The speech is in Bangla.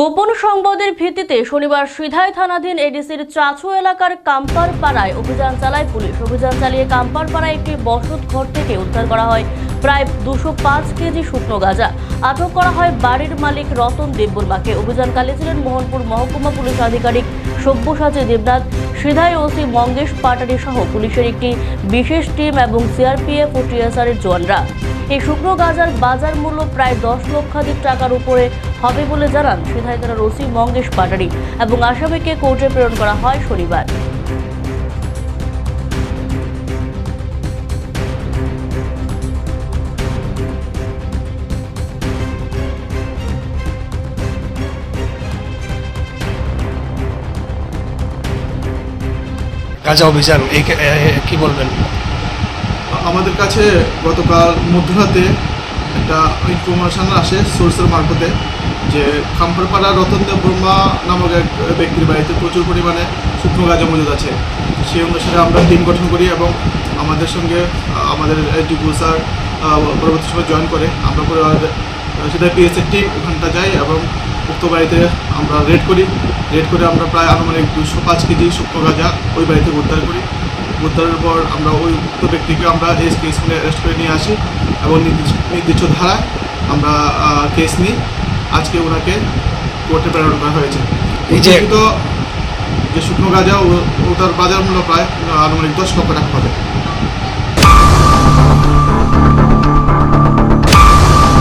গোপন সংবাদের ভিত্তিতে শনিবার সিধাই থানাধীন এডিসির চাচু এলাকার কাম্পার পাড়ায় অভিযান চালায় পুলিশ। অভিযান চালিয়ে কাম্পার পাড়ায় একটি বসত ঘর থেকে উদ্ধার করা হয় প্রায় দুশো পাঁচ কেজি শুকনো গাঁজা। আটক করা হয় বাড়ির মালিক রতন দেববর্মাকে। অভিযানকালে ছিলেন মোহনপুর মহকুমা পুলিশ আধিকারিক সব্যসাচী দেবনাথ, সিধাই ওসি মঙ্গেশ পাটারি সহ পুলিশের একটি বিশেষ টিম এবং সিআরপিএফ ও টিএসআর এর জওয়ানরা। এই শুকনো গাঁজার বাজার মূল্য প্রায় দশ লক্ষাধিক টাকার উপরে হবে বলে জানান সিধাই থানার ওসি মঙ্গেশ পাটারি এবং আসামিকে কোর্টে প্রেরণ করা হয় শনিবার। গাঁজা অভিযান এই কি বলবেন? আমাদের কাছে গতকাল মধ্যরাতে একটা ইনফরমেশন আসে সোর্সের মারফতে। যে খাম্পারপাড়া রতনদেব ব্রহ্মা নামক এক ব্যক্তির বাড়িতে প্রচুর পরিমাণে শুকনো গাঁজা মজুদ আছে। সেই অনুসারে আমরা টিম গঠন করি এবং আমাদের সঙ্গে আমাদের ডিপু স্যার পরবর্তী সময় জয়েন করে। আমরা পরে সেটা পিএসের টিম ওখানটা যাই এবং উক্ত বাড়িতে আমরা রেড করি। রেড করে আমরা প্রায় আনুমানিক দুশো পাঁচ কেজি শুকনো গাঁজা ওই বাড়িতে উদ্ধার করি। উদ্ধারের পর আমরা ওই উক্ত ব্যক্তিকে আমরা এস কেস নিয়ে অ্যারেস্ট করে নিয়ে আসি এবং নির্দিষ্ট ধারায় আমরা কেস নিই। আজকে ওনাকে কোর্টে প্রেরণ করা হয়েছে। এই যে- যে শুকনো গাঁজা ও- তার বাজার মূল্য প্রায় আনুমানিক দশ লক্ষ টাকা হবে।